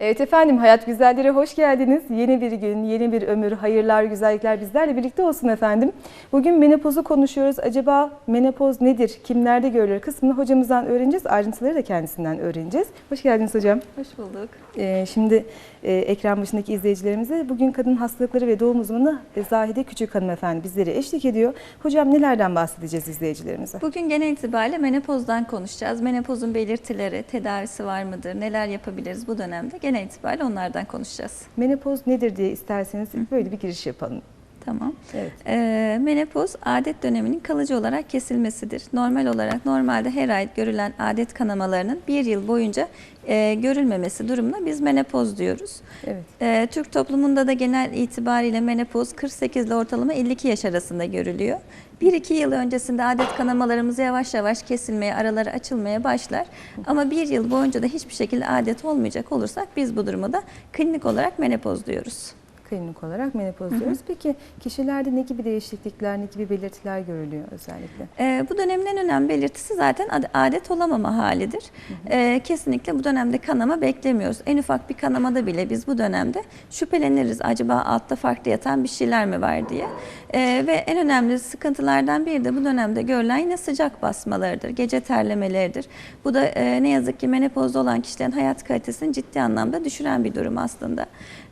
Evet efendim Hayat Güzelleri hoş geldiniz. Yeni bir gün, yeni bir ömür, hayırlar, güzellikler bizlerle birlikte olsun efendim. Bugün menopozu konuşuyoruz. Acaba menopoz nedir, kimlerde görülür kısmını hocamızdan öğreneceğiz. Ayrıntıları da kendisinden öğreneceğiz. Hoş geldiniz hocam. Hoş bulduk. Ee, şimdi ekran başındaki izleyicilerimize bugün kadın hastalıkları ve doğum uzmanı e, Zahide Küçük hanımefendi bizlere eşlik ediyor. Hocam nelerden bahsedeceğiz izleyicilerimize? Bugün genel itibariyle menopozdan konuşacağız. Menopozun belirtileri, tedavisi var mıdır, neler yapabiliriz bu dönemde? Genel itibariyle onlardan konuşacağız. Menopoz nedir diye isterseniz böyle bir giriş yapalım. Tamam. Evet. Ee, menopoz adet döneminin kalıcı olarak kesilmesidir. Normal olarak normalde her ay görülen adet kanamalarının bir yıl boyunca e, görülmemesi durumuna biz menopoz diyoruz. Evet. Ee, Türk toplumunda da genel itibariyle menopoz 48 ile ortalama 52 yaş arasında görülüyor. 1-2 yıl öncesinde adet kanamalarımız yavaş yavaş kesilmeye, araları açılmaya başlar. Ama bir yıl boyunca da hiçbir şekilde adet olmayacak olursak biz bu duruma da klinik olarak menopoz diyoruz. Klinik olarak menopoz diyoruz. Peki kişilerde ne gibi değişiklikler, ne gibi belirtiler görülüyor özellikle? Ee, bu dönemin en önemli belirtisi zaten ad- adet olamama halidir. Ee, kesinlikle bu dönemde kanama beklemiyoruz. En ufak bir kanamada bile biz bu dönemde şüpheleniriz. Acaba altta farklı yatan bir şeyler mi var diye. Ee, ve en önemli sıkıntılardan biri de bu dönemde görülen yine sıcak basmalarıdır. Gece terlemeleridir. Bu da e, ne yazık ki menopozda olan kişilerin hayat kalitesini ciddi anlamda düşüren bir durum aslında.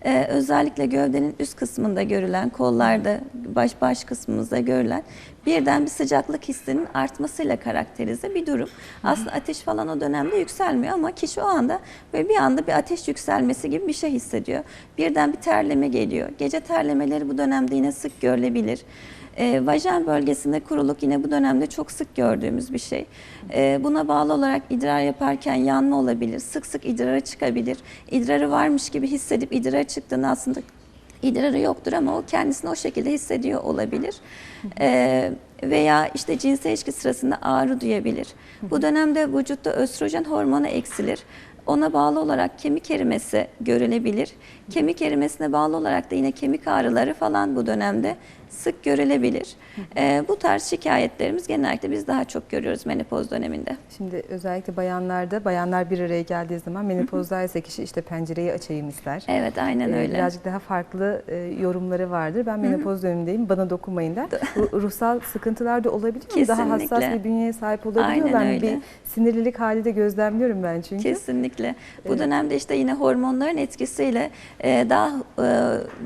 Ee, özellikle gövdenin üst kısmında görülen, kollarda, baş baş kısmımızda görülen birden bir sıcaklık hissinin artmasıyla karakterize bir durum. Aslında ateş falan o dönemde yükselmiyor ama kişi o anda böyle bir anda bir ateş yükselmesi gibi bir şey hissediyor. Birden bir terleme geliyor. Gece terlemeleri bu dönemde yine sık görülebilir. E, vajen bölgesinde kuruluk yine bu dönemde çok sık gördüğümüz bir şey. E, buna bağlı olarak idrar yaparken yanma olabilir, sık sık idrara çıkabilir. İdrarı varmış gibi hissedip idrara çıktığında aslında idrarı yoktur ama o kendisini o şekilde hissediyor olabilir. E, veya işte cinsel ilişki sırasında ağrı duyabilir. Bu dönemde vücutta östrojen hormonu eksilir. Ona bağlı olarak kemik erimesi görülebilir. Kemik erimesine bağlı olarak da yine kemik ağrıları falan bu dönemde sık görülebilir. Ee, bu tarz şikayetlerimiz genellikle biz daha çok görüyoruz menopoz döneminde. Şimdi özellikle bayanlarda, bayanlar bir araya geldiği zaman menopozdaysa kişi işte pencereyi açayım ister. Evet aynen Ee, öyle. Birazcık daha farklı e, yorumları vardır. Ben menopoz dönemindeyim, bana dokunmayın der. Ru- Ruhsal sıkıntılar da olabiliyor mu? Daha hassas Kesinlikle. bir bünyeye sahip olabiliyor. Aynen öyle. bir sinirlilik hali de gözlemliyorum ben çünkü. Kesinlikle. Bu Evet. dönemde işte yine hormonların etkisiyle e, daha e,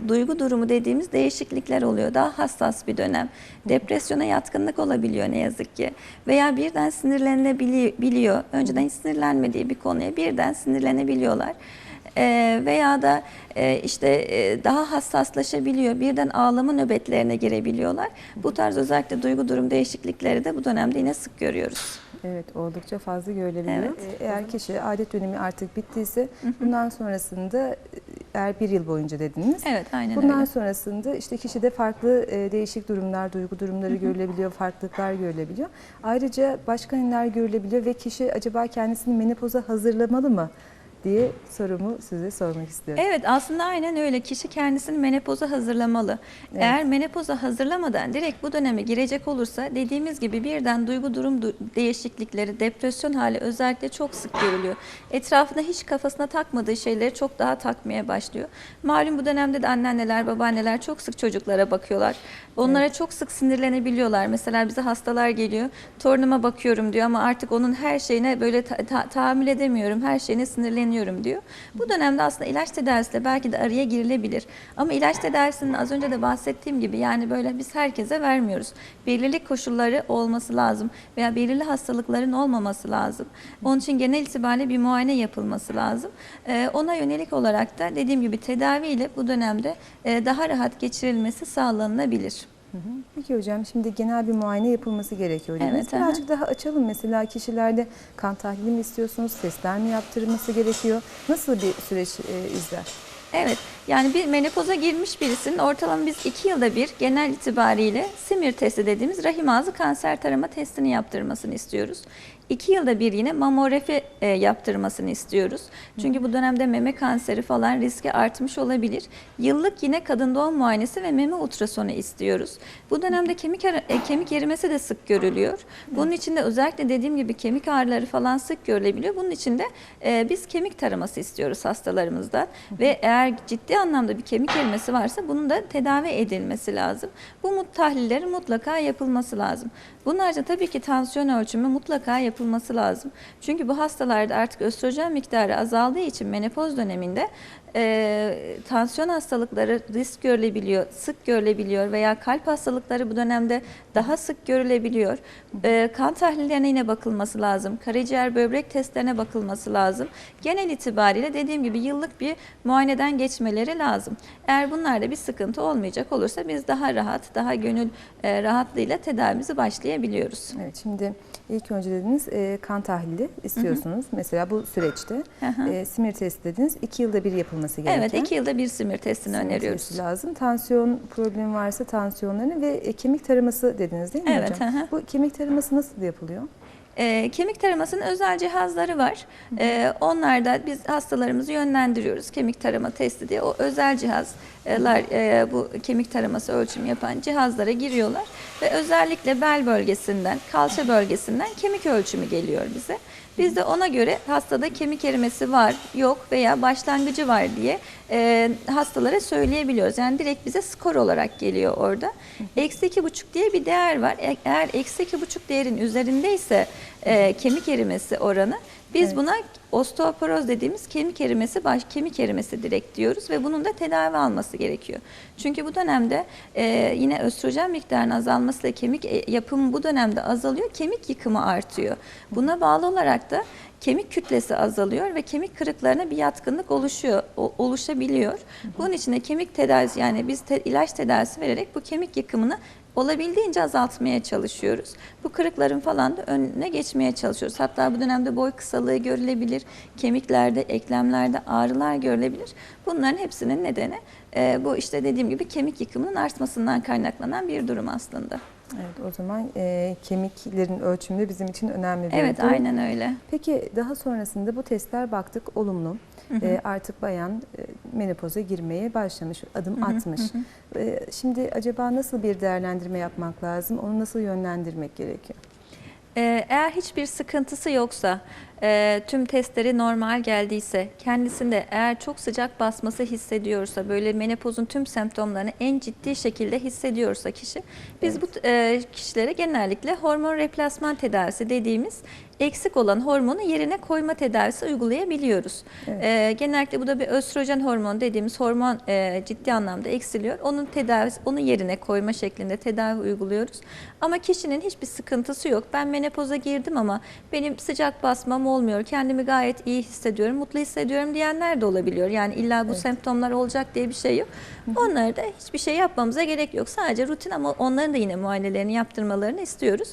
duygu durumu dediğimiz değişiklikler oluyor. Daha hassas bir dönem. Depresyona yatkınlık olabiliyor ne yazık ki. Veya birden sinirlenebiliyor. Önceden hiç sinirlenmediği bir konuya birden sinirlenebiliyorlar. E, veya da e, işte e, daha hassaslaşabiliyor. Birden ağlama nöbetlerine girebiliyorlar. Bu tarz özellikle duygu durum değişiklikleri de bu dönemde yine sık görüyoruz. Evet oldukça fazla görülebiliyor. Evet. Ee, Eğer kişi adet dönemi artık bittiyse bundan sonrasında e, eğer bir yıl boyunca dediniz. Evet aynen Bundan öyle. sonrasında işte kişide farklı e, değişik durumlar, duygu durumları görülebiliyor, farklılıklar görülebiliyor. Ayrıca başka neler görülebiliyor ve kişi acaba kendisini menopoza hazırlamalı mı diye sorumu size sormak istiyorum. Evet aslında aynen öyle. Kişi kendisini menopoza hazırlamalı. Evet. Eğer menopoza hazırlamadan direkt bu döneme girecek olursa dediğimiz gibi birden duygu durum du- değişiklikleri, depresyon hali özellikle çok sık görülüyor. Etrafında hiç kafasına takmadığı şeyleri çok daha takmaya başlıyor. Malum bu dönemde de anneanneler, babaanneler çok sık çocuklara bakıyorlar. Onlara çok sık sinirlenebiliyorlar. Mesela bize hastalar geliyor. Torunuma bakıyorum diyor ama artık onun her şeyine böyle ta- ta- tahammül edemiyorum. Her şeyine sinirleniyorum diyor. Bu dönemde aslında ilaç tedavisiyle belki de araya girilebilir. Ama ilaç tedavisinin az önce de bahsettiğim gibi yani böyle biz herkese vermiyoruz. Belirli koşulları olması lazım veya belirli hastalıkların olmaması lazım. Onun için genel itibariyle bir muayene yapılması lazım. Ee, ona yönelik olarak da dediğim gibi tedaviyle bu dönemde e, daha rahat geçirilmesi sağlanabilir. Hı hı. Peki hocam şimdi genel bir muayene yapılması gerekiyor. dediniz. Evet. Birazcık daha açalım. Mesela kişilerde kan tahlili mi istiyorsunuz, testler mi yaptırılması gerekiyor? Nasıl bir süreç e, izler? Evet, yani bir menopoza girmiş birisinin ortalama biz iki yılda bir genel itibariyle simir testi dediğimiz rahim ağzı kanser tarama testini yaptırmasını istiyoruz. İki yılda bir yine mamografi e, yaptırmasını istiyoruz. Çünkü bu dönemde meme kanseri falan riski artmış olabilir. Yıllık yine kadın doğum muayenesi ve meme ultrasonu istiyoruz. Bu dönemde kemik e, kemik erimesi de sık görülüyor. Bunun için de özellikle dediğim gibi kemik ağrıları falan sık görülebiliyor. Bunun için de e, biz kemik taraması istiyoruz hastalarımızdan ve eğer ciddi anlamda bir kemik erimesi varsa bunun da tedavi edilmesi lazım. Bu tahlillerin mutlaka yapılması lazım. Haricinde tabii ki tansiyon ölçümü mutlaka yapılması lazım. Çünkü bu hastalarda artık östrojen miktarı azaldığı için menopoz döneminde e, tansiyon hastalıkları risk görülebiliyor, sık görülebiliyor veya kalp hastalıkları bu dönemde daha sık görülebiliyor. E, kan tahlillerine yine bakılması lazım. Karaciğer böbrek testlerine bakılması lazım. Genel itibariyle dediğim gibi yıllık bir muayeneden geçmeleri lazım. Eğer bunlarda bir sıkıntı olmayacak olursa biz daha rahat, daha gönül e, rahatlığıyla tedavimizi başlayabiliyoruz. Evet şimdi ilk önce dediniz e, kan tahlili istiyorsunuz. Mesela bu süreçte Hı hı. e, simir testi dediniz. iki yılda bir yapılması gereken. Evet, iki yılda bir simir testini simir öneriyoruz. testi lazım. Tansiyon problemi varsa tansiyonlarını ve e, kemik taraması dediniz değil mi Evet, hocam? hı hı. Bu kemik taraması nasıl yapılıyor? E, kemik taramasının özel cihazları var. E, onlarda biz hastalarımızı yönlendiriyoruz. Kemik tarama testi diye o özel cihazlar e, bu kemik taraması ölçüm yapan cihazlara giriyorlar ve özellikle bel bölgesinden, kalça bölgesinden kemik ölçümü geliyor bize. Biz de ona göre hastada kemik erimesi var, yok veya başlangıcı var diye e, hastalara söyleyebiliyoruz. Yani direkt bize skor olarak geliyor orada. Eksi iki buçuk diye bir değer var. E- Eğer eksi iki buçuk değerin üzerindeyse e, kemik erimesi oranı biz Evet. buna osteoporoz dediğimiz kemik erimesi, baş kemik erimesi direkt diyoruz ve bunun da tedavi alması gerekiyor. Çünkü bu dönemde e, yine östrojen miktarının azalmasıyla kemik e, yapımı bu dönemde azalıyor, kemik yıkımı artıyor. Buna bağlı olarak da kemik kütlesi azalıyor ve kemik kırıklarına bir yatkınlık oluşuyor, oluşabiliyor. Bunun için de kemik tedavisi yani biz te- ilaç tedavisi vererek bu kemik yıkımını olabildiğince azaltmaya çalışıyoruz. Bu kırıkların falan da önüne geçmeye çalışıyoruz. Hatta bu dönemde boy kısalığı görülebilir, kemiklerde, eklemlerde ağrılar görülebilir. Bunların hepsinin nedeni e, bu işte dediğim gibi kemik yıkımının artmasından kaynaklanan bir durum aslında. Evet o zaman e, kemiklerin ölçümü de bizim için önemli bir Evet, durum. aynen öyle. Peki daha sonrasında bu testler baktık olumlu. E, artık bayan e, menopoza girmeye başlamış, adım atmış. E, şimdi acaba nasıl bir değerlendirme yapmak lazım? Onu nasıl yönlendirmek gerekiyor? Ee, Eğer hiçbir sıkıntısı yoksa, e, tüm testleri normal geldiyse, kendisinde eğer çok sıcak basması hissediyorsa, böyle menopozun tüm semptomlarını en ciddi şekilde hissediyorsa kişi, biz bu e, kişilere genellikle hormon replasman tedavisi dediğimiz eksik olan hormonu yerine koyma tedavisi uygulayabiliyoruz. Evet. E, genellikle bu da bir östrojen hormon dediğimiz hormon e, ciddi anlamda eksiliyor. Onun tedavisi, onu yerine koyma şeklinde tedavi uyguluyoruz. Ama kişinin hiçbir sıkıntısı yok. Ben menopoza girdim ama benim sıcak basmam olmuyor. Kendimi gayet iyi hissediyorum, mutlu hissediyorum diyenler de olabiliyor. Yani illa bu Evet. semptomlar olacak diye bir şey yok. Onları da hiçbir şey yapmamıza gerek yok. Sadece rutin ama onların da yine muayenelerini yaptırmalarını istiyoruz.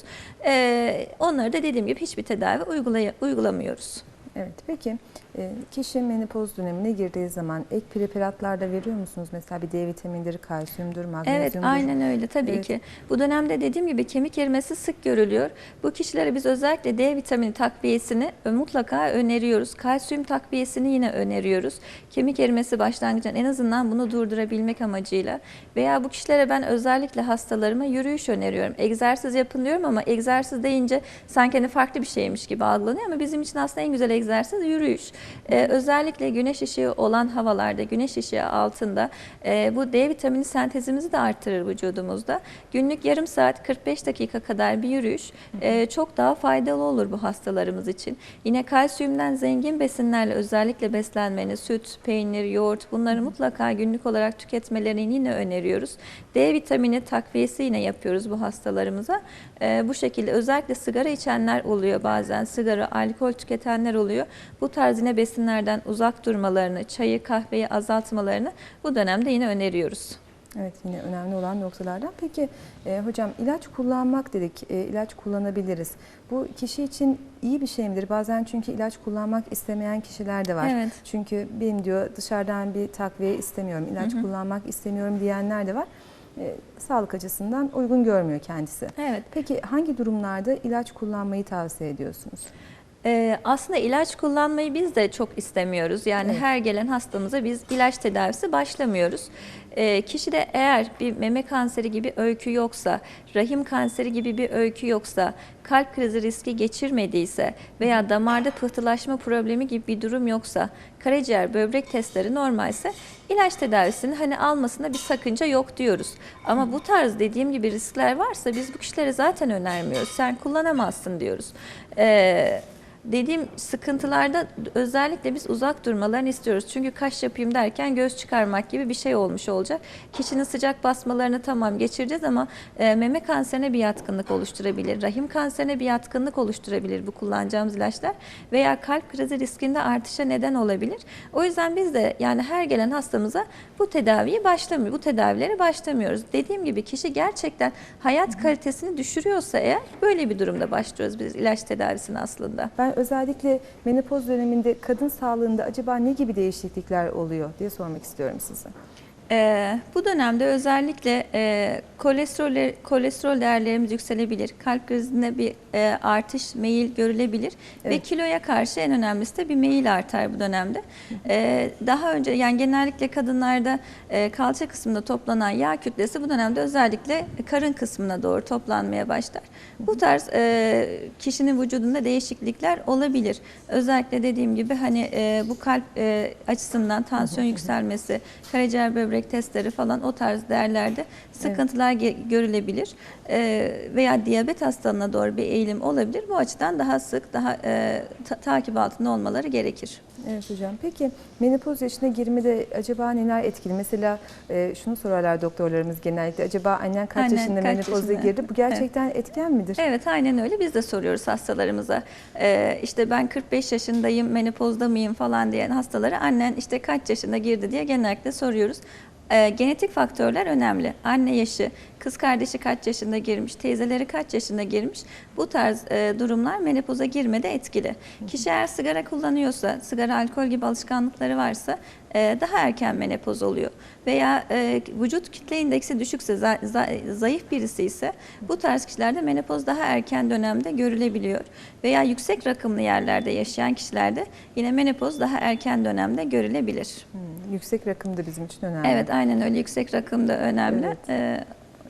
E, onları da dediğim gibi hiçbir tedavi uygulay- uygulamıyoruz. Evet peki e, kişi menopoz dönemine girdiği zaman ek preparatlar da veriyor musunuz? Mesela bir D vitaminleri, kalsiyumdur, magnezyumdur. Evet aynen öyle tabii Evet. ki. Bu dönemde dediğim gibi kemik erimesi sık görülüyor. Bu kişilere biz özellikle D vitamini takviyesini mutlaka öneriyoruz. Kalsiyum takviyesini yine öneriyoruz. Kemik erimesi başlangıcında en azından bunu durdurabilmek amacıyla. Veya bu kişilere ben özellikle hastalarıma yürüyüş öneriyorum. Egzersiz yapın diyorum ama egzersiz deyince sanki hani farklı bir şeymiş gibi algılanıyor ama bizim için aslında en güzel egzersiz yürüyüş. Ee, özellikle güneş ışığı olan havalarda, güneş ışığı altında e, bu D vitamini sentezimizi de artırır vücudumuzda. Günlük yarım saat 45 dakika kadar bir yürüyüş e, çok daha faydalı olur bu hastalarımız için. Yine kalsiyumdan zengin besinlerle özellikle beslenmeni, süt, peynir, yoğurt bunları mutlaka günlük olarak tüketmelerini yine öneriyoruz. D vitamini takviyesi yine yapıyoruz bu hastalarımıza. E, bu şekilde özellikle sigara içenler oluyor bazen, sigara, alkol tüketenler oluyor. Bu tarz yine besinlerden uzak durmalarını, çayı, kahveyi azaltmalarını bu dönemde yine öneriyoruz. Evet yine önemli olan noktalardan. Peki e, hocam ilaç kullanmak dedik. E, ilaç kullanabiliriz. Bu kişi için iyi bir şey midir? Bazen çünkü ilaç kullanmak istemeyen kişiler de var. Evet. Çünkü benim diyor dışarıdan bir takviye istemiyorum, ilaç kullanmak istemiyorum diyenler de var. e, sağlık açısından uygun görmüyor kendisi. Evet. Peki hangi durumlarda ilaç kullanmayı tavsiye ediyorsunuz? Ee, aslında ilaç kullanmayı biz de çok istemiyoruz. Yani Evet. her gelen hastamıza biz ilaç tedavisi başlamıyoruz. Ee, kişide eğer bir meme kanseri gibi öykü yoksa, rahim kanseri gibi bir öykü yoksa, kalp krizi riski geçirmediyse veya damarda pıhtılaşma problemi gibi bir durum yoksa, karaciğer, böbrek testleri normalse ilaç tedavisini hani almasında bir sakınca yok diyoruz. Ama bu tarz dediğim gibi riskler varsa biz bu kişilere zaten önermiyoruz. Sen kullanamazsın diyoruz. Ee, Dediğim sıkıntılarda özellikle biz uzak durmalarını istiyoruz. Çünkü kaş yapayım derken göz çıkarmak gibi bir şey olmuş olacak. Kişinin sıcak basmalarını tamam geçireceğiz ama e, meme kanserine bir yatkınlık oluşturabilir. Rahim kanserine bir yatkınlık oluşturabilir bu kullanacağımız ilaçlar. Veya kalp krizi riskinde artışa neden olabilir. O yüzden biz de yani her gelen hastamıza bu tedaviyi başlamıyor, bu tedavilere başlamıyoruz. Dediğim gibi kişi gerçekten hayat kalitesini düşürüyorsa eğer böyle bir durumda başlıyoruz biz ilaç tedavisine aslında. Ben özellikle menopoz döneminde kadın sağlığında acaba ne gibi değişiklikler oluyor diye sormak istiyorum size. Ee, bu dönemde özellikle e, kolesterol kolesterol değerlerimiz yükselebilir. Kalp krizinde bir e, artış, meyil görülebilir ve Evet. kiloya karşı en önemlisi de bir meyil artar bu dönemde. Ee, daha önce yani genellikle kadınlarda e, kalça kısmında toplanan yağ kütlesi bu dönemde özellikle karın kısmına doğru toplanmaya başlar. Bu tarz e, kişinin vücudunda değişiklikler olabilir. Özellikle dediğim gibi hani e, bu kalp e, açısından tansiyon yükselmesi, karaciğer böbrek testleri falan o tarz değerlerde sıkıntılar ge- görülebilir. E, veya diyabet hastalığına doğru bir eğilim olabilir. Bu açıdan daha sık, daha e, ta- takip altında olmaları gerekir. Evet hocam. Peki menopoz yaşına girmede acaba neler etkili? Mesela e, şunu sorarlar doktorlarımız genellikle. Acaba annen kaç Annen yaşında kaç menopoza yaşında? girdi? Bu gerçekten etken midir? Evet aynen öyle biz de soruyoruz hastalarımıza. Ee, işte ben 45 yaşındayım menopozda mıyım falan diyen hastalara annen işte kaç yaşında girdi diye genellikle soruyoruz. Ee, genetik faktörler önemli. Anne yaşı, kız kardeşi kaç yaşında girmiş, teyzeleri kaç yaşında girmiş. Bu tarz e, durumlar menopoza girmede etkili. Kişi eğer sigara kullanıyorsa, sigara, alkol gibi alışkanlıkları varsa e, daha erken menopoz oluyor. Veya e, vücut kitle indeksi düşükse, za- za- zayıf birisi ise bu tarz kişilerde menopoz daha erken dönemde görülebiliyor. Veya yüksek rakımlı yerlerde yaşayan kişilerde yine menopoz daha erken dönemde görülebilir. Hmm, yüksek rakım da bizim için önemli. Evet aynen öyle yüksek rakım da önemli. Evet. E,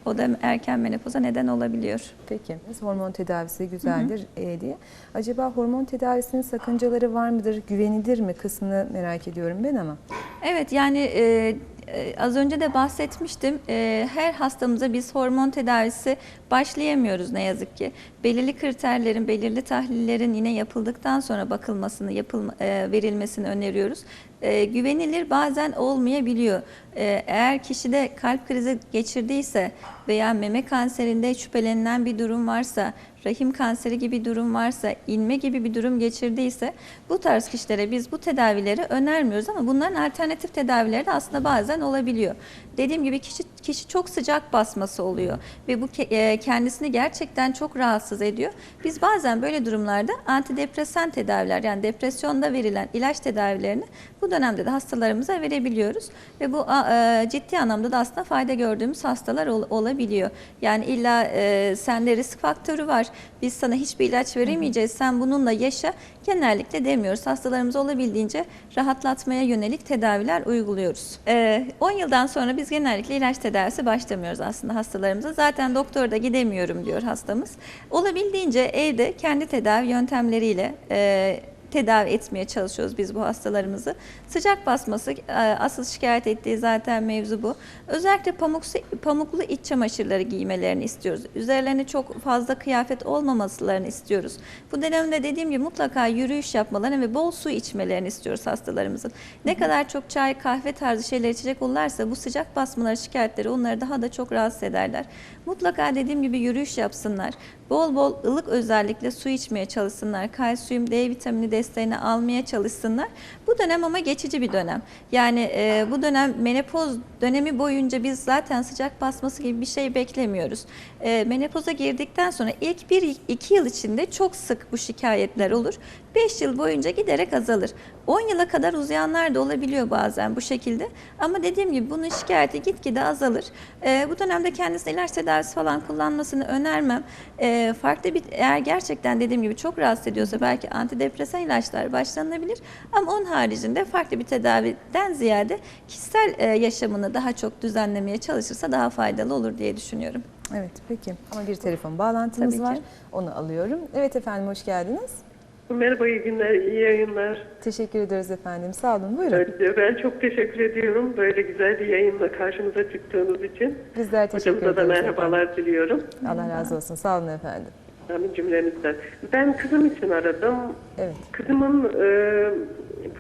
o da erken menopoza neden olabiliyor. Peki. Hormon tedavisi güzeldir e, diye. Acaba hormon tedavisinin sakıncaları var mıdır? Güvenilir mi kısmını merak ediyorum ben ama. Evet yani e, e, az önce de bahsetmiştim. E, her hastamıza biz hormon tedavisi başlayamıyoruz ne yazık ki. Belirli kriterlerin, belirli tahlillerin yine yapıldıktan sonra bakılmasını, yapılma, verilmesini öneriyoruz. E, güvenilir bazen olmayabiliyor. E, eğer kişide kalp krizi geçirdiyse veya meme kanserinde şüphelenilen bir durum varsa, rahim kanseri gibi durum varsa, inme gibi bir durum geçirdiyse bu tarz kişilere biz bu tedavileri önermiyoruz ama bunların alternatif tedavileri de aslında bazen olabiliyor. Dediğim gibi kişi kişi çok sıcak basması oluyor ve bu e, kendisini gerçekten çok rahatsız ediyor. Biz bazen böyle durumlarda antidepresan tedaviler yani depresyonda verilen ilaç tedavilerini bu dönemde de hastalarımıza verebiliyoruz ve bu e, ciddi anlamda da aslında fayda gördüğümüz hastalar ol- olabiliyor. Yani illa e, sende risk faktörü var. Biz sana hiçbir ilaç veremeyeceğiz. Sen bununla yaşa. Genellikle demiyoruz. Hastalarımızı olabildiğince rahatlatmaya yönelik tedaviler uyguluyoruz. E, 10 yıldan sonra biz genellikle ilaç tedavisi başlamıyoruz aslında hastalarımıza. Zaten doktora da gidemiyorum diyor hastamız. Olabildiğince evde kendi tedavi yöntemleriyle e, tedavi etmeye çalışıyoruz biz bu hastalarımızı. Sıcak basması e, asıl şikayet ettiği zaten mevzu bu. Özellikle pamuksu, pamuklu iç çamaşırları giymelerini istiyoruz. Üzerlerine çok fazla kıyafet olmamasılarını istiyoruz. Bu dönemde dediğim gibi mutlaka yürüyüş yapmalarını ve bol su içmelerini istiyoruz hastalarımızın. Ne kadar çok çay, kahve tarzı şeyler içecek olurlarsa bu sıcak basmaları şikayetleri onları daha da çok rahatsız ederler. Mutlaka dediğim gibi yürüyüş yapsınlar. Bol bol ılık özellikle su içmeye çalışsınlar. Kalsiyum, D vitamini, desteğini almaya çalışsınlar. Bu dönem ama geçici bir dönem. Yani e, bu dönem menopoz dönemi boyunca biz zaten sıcak basması gibi bir şey beklemiyoruz. E, menopoza girdikten sonra ilk 1-2 yıl içinde çok sık bu şikayetler olur. 5 yıl boyunca giderek azalır. 10 yıla kadar uzayanlar da olabiliyor bazen bu şekilde. Ama dediğim gibi bunun şikayeti gitgide azalır. E, bu dönemde kendisine ilaç tedavisi falan kullanmasını önermem. E, farklı bir eğer gerçekten dediğim gibi çok rahatsız ediyorsa belki antidepresan ilaçlar başlanabilir. Ama onun haricinde farklı bir tedaviden ziyade kişisel e, yaşamını daha çok düzenlemeye çalışırsa daha faydalı olur diye düşünüyorum. Evet peki ama bir telefon bağlantımız Tabii ki. var. Onu alıyorum. Evet efendim hoş geldiniz. Merhaba, iyi günler, iyi yayınlar. Teşekkür ederiz efendim. Sağ olun. Buyurun. Önce Ben çok teşekkür ediyorum böyle güzel bir yayınla karşımıza çıktığınız için. Bizler teşekkür Hocamıza da ederiz merhabalar diliyorum. efendim. Allah razı olsun. Sağ olun efendim. Amin cümlemizden. Ben kızım için aradım. Evet. Kızımın e,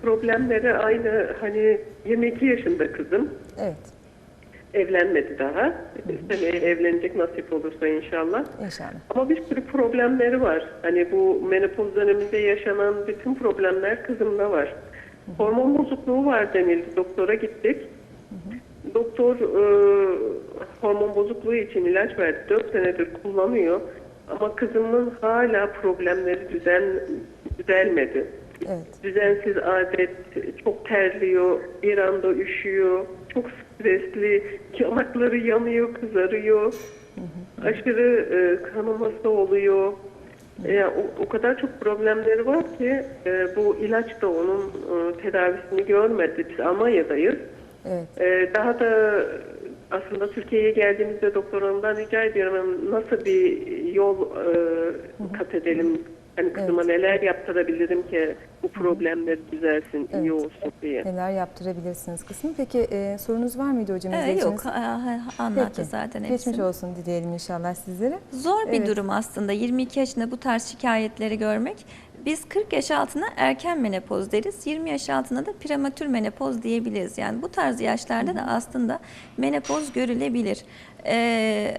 problemleri aynı hani 22 yaşında kızım. Evet. Evlenmedi daha. Seneye evlenecek nasip olursa inşallah. İnşallah. Ama bir sürü problemleri var. Hani bu menopoz döneminde yaşanan bütün problemler kızımda var. Hormon bozukluğu var denildi. Doktora gittik. Doktor e, hormon bozukluğu için ilaç verdi. 4 senedir kullanıyor. Ama kızımın hala problemleri düzen düzelmedi. Evet. Düzensiz adet, çok terliyor, bir anda üşüyor, çok stresli, yanakları yanıyor, kızarıyor. Aşırı e, kanaması oluyor. E, o, o kadar çok problemleri var ki e, bu ilaç da onun e, tedavisini görmedi. Biz Almanya'dayız. Evet. E, daha da aslında Türkiye'ye geldiğimizde doktor hanımdan rica ediyorum nasıl bir yol e, kat edelim. Hani kızıma neler yaptırabilirim ki bu problemler düzelsin, iyi Evet. olsun diye. Neler yaptırabilirsiniz kısmı. Peki e, sorunuz var mıydı hocam? Ee, yok anlattı Peki. zaten hepsini. Geçmiş olsun dileyelim inşallah sizlere. Zor bir Evet. durum aslında 22 yaşında bu tarz şikayetleri görmek. Biz 40 yaş altına erken menopoz deriz. 20 yaş altına da prematür menopoz diyebiliriz. Yani bu tarz yaşlarda da aslında menopoz görülebilir. Ee,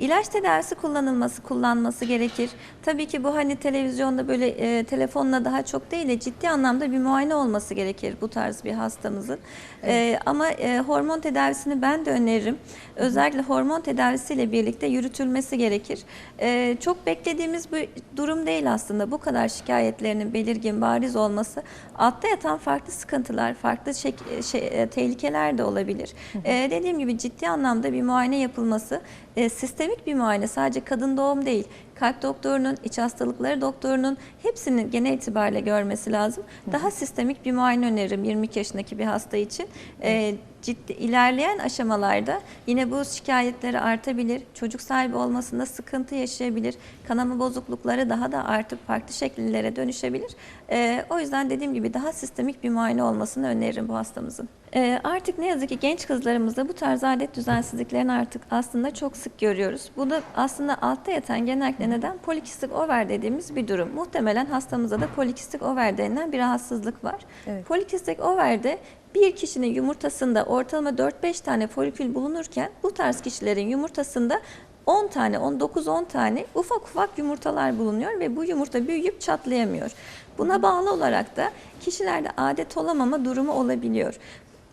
ilaç tedavisi kullanılması kullanması gerekir. Tabii ki bu hani televizyonda böyle e, telefonla daha çok değil de ciddi anlamda bir muayene olması gerekir bu tarz bir hastamızın. Ee, ama e, hormon tedavisini ben de öneririm. Özellikle hormon tedavisiyle birlikte yürütülmesi gerekir. Ee, çok beklediğimiz bir durum değil aslında. Bu kadar şikayetlerinin belirgin, bariz olması. Altta yatan farklı sıkıntılar, farklı şey, e, tehlikeler de olabilir. Ee, dediğim gibi ciddi anlamda bir muayene yapılması, e, sistemik bir muayene sadece kadın doğum değil, kalp doktorunun, iç hastalıkları doktorunun hepsinin genel itibariyle görmesi lazım. Daha sistemik bir muayene öneririm 22 yaşındaki bir hasta için. Ee, ciddi ilerleyen aşamalarda yine bu şikayetleri artabilir. Çocuk sahibi olmasında sıkıntı yaşayabilir. Kanama bozuklukları daha da artıp farklı şekillere dönüşebilir. Ee, o yüzden dediğim gibi daha sistemik bir muayene olmasını öneririm bu hastamızın. Ee, artık ne yazık ki genç kızlarımızda bu tarz adet düzensizliklerini artık aslında çok sık görüyoruz. Bu da aslında altta yatan genellikle neden polikistik over dediğimiz bir durum. Muhtemelen hastamızda da polikistik over denilen bir rahatsızlık var. Evet. Polikistik overde bir kişinin yumurtasında ortalama 4-5 tane folikül bulunurken bu tarz kişilerin yumurtasında 10 tane, 9-10 tane ufak ufak yumurtalar bulunuyor ve bu yumurta büyüyüp çatlayamıyor. Buna bağlı olarak da kişilerde adet olamama durumu olabiliyor.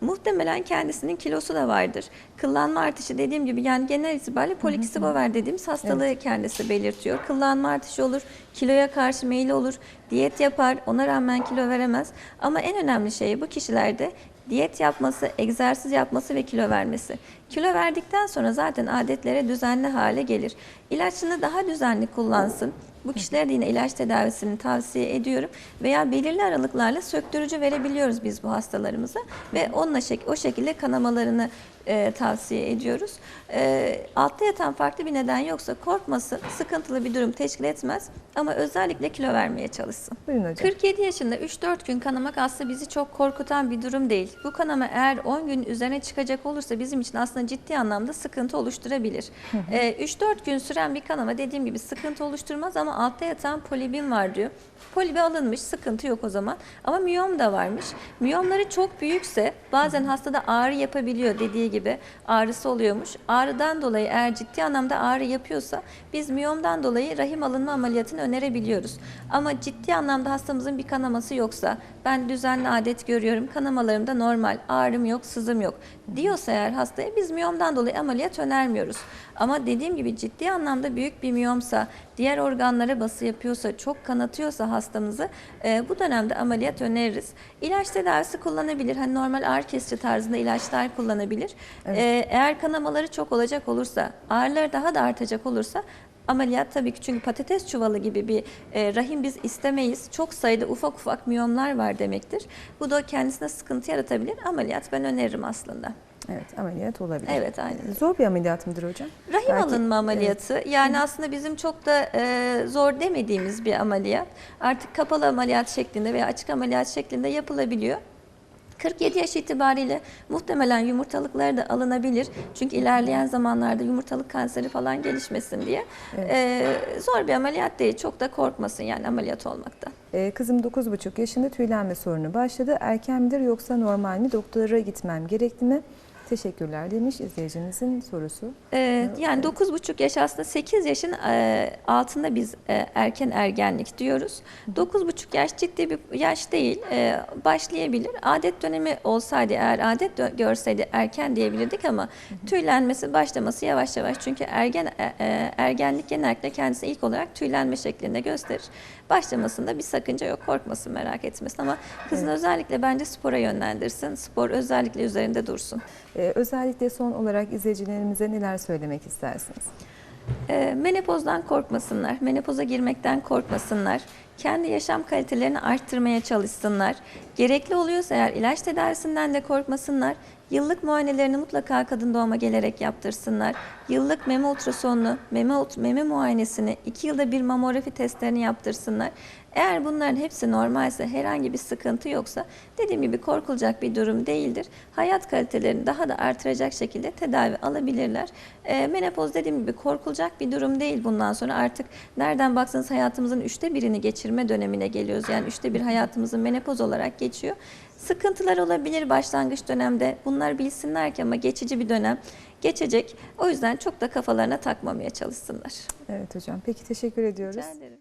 Muhtemelen kendisinin kilosu da vardır. Kıllanma artışı dediğim gibi yani genel itibariyle polikistik over dediğimiz hastalığı kendisi belirtiyor. Kıllanma artışı olur, kiloya karşı meyli olur, diyet yapar, ona rağmen kilo veremez. Ama en önemli şey bu kişilerde diyet yapması, egzersiz yapması ve kilo vermesi. Kilo verdikten sonra zaten adetlere düzenli hale gelir. İlaçını daha düzenli kullansın. Bu kişilere de yine ilaç tedavisini tavsiye ediyorum. Veya belirli aralıklarla söktürücü verebiliyoruz biz bu hastalarımıza. Ve onunla şek o şekilde kanamalarını e, tavsiye ediyoruz. E, altta yatan farklı bir neden yoksa korkmasın, sıkıntılı bir durum teşkil etmez. Ama özellikle kilo vermeye çalışsın. Buyurun hocam. 47 yaşında 3-4 gün kanamak aslında bizi çok korkutan bir durum değil. Bu kanama eğer 10 gün üzerine çıkacak olursa bizim için aslında ciddi anlamda sıkıntı oluşturabilir. Ee, 3-4 gün süren bir kanama dediğim gibi sıkıntı oluşturmaz ama altta yatan polibim var diyor. Polibi alınmış, sıkıntı yok o zaman. Ama miyom da varmış. Miyomları çok büyükse bazen hastada ağrı yapabiliyor dediği gibi ağrısı oluyormuş. Ağrıdan dolayı eğer ciddi anlamda ağrı yapıyorsa biz miyomdan dolayı rahim alınma ameliyatını önerebiliyoruz. Ama ciddi anlamda hastamızın bir kanaması yoksa ben düzenli adet görüyorum, kanamalarım da normal, ağrım yok, sızım yok diyorsa eğer hastaya biz miyomdan dolayı ameliyat önermiyoruz. Ama dediğim gibi ciddi anlamda büyük bir miyomsa, diğer organlara bası yapıyorsa, çok kanatıyorsa hastamızı e, bu dönemde ameliyat öneririz. İlaç tedavisi kullanabilir. Hani normal ağrı kesici tarzında ilaçlar kullanabilir. E, eğer kanamaları çok olacak olursa, ağrıları daha da artacak olursa Ameliyat tabii ki çünkü patates çuvalı gibi bir e, rahim biz istemeyiz. Çok sayıda ufak ufak miyomlar var demektir. Bu da kendisine sıkıntı yaratabilir. Ameliyat ben öneririm aslında. Evet ameliyat olabilir. Evet, aynen. Zor bir ameliyat mıdır hocam? Rahim Belki- alınma ameliyatı yani aslında bizim çok da e, zor demediğimiz bir ameliyat. Artık kapalı ameliyat şeklinde veya açık ameliyat şeklinde yapılabiliyor. 47 yaş itibariyle muhtemelen yumurtalıkları da alınabilir. Çünkü ilerleyen zamanlarda yumurtalık kanseri falan gelişmesin diye. E, zor bir ameliyat değil. Çok da korkmasın yani ameliyat olmaktan. Ee, kızım 9,5 yaşında tüylenme sorunu başladı. Erken midir yoksa normal mi? Doktora gitmem gerekli mi? Teşekkürler demiş izleyicimizin sorusu. Ee, yani 9,5 yaş aslında 8 yaşın e, altında biz e, erken ergenlik diyoruz. 9,5 yaş ciddi bir yaş değil. E, başlayabilir. Adet dönemi olsaydı eğer adet görseydi erken diyebilirdik ama tüylenmesi başlaması yavaş yavaş. Çünkü ergen ergenlik genellikle kendisi ilk olarak tüylenme şeklinde gösterir. Başlamasında bir sakınca yok. Korkmasın, merak etmesin ama kızın özellikle bence spora yönlendirsin. Spor özellikle üzerinde dursun. Ee, özellikle son olarak izleyicilerimize neler söylemek istersiniz? E, menopozdan korkmasınlar, menopoza girmekten korkmasınlar. Kendi yaşam kalitelerini arttırmaya çalışsınlar. Gerekli oluyorsa eğer ilaç tedavisinden de korkmasınlar. Yıllık muayenelerini mutlaka kadın doğuma gelerek yaptırsınlar. Yıllık meme ultrasonunu, meme, meme muayenesini, iki yılda bir mamografi testlerini yaptırsınlar. Eğer bunların hepsi normalse, herhangi bir sıkıntı yoksa dediğim gibi korkulacak bir durum değildir. Hayat kalitelerini daha da artıracak şekilde tedavi alabilirler. E, menopoz dediğim gibi korkulacak bir durum değil bundan sonra. Artık nereden baksanız hayatımızın üçte birini geçirme dönemine geliyoruz. Yani üçte bir hayatımızın menopoz olarak geçiyor. Sıkıntılar olabilir başlangıç dönemde. Bunlar bilsinler ki ama geçici bir dönem geçecek. O yüzden çok da kafalarına takmamaya çalışsınlar. Evet hocam. Peki teşekkür ediyoruz. Rica ederim.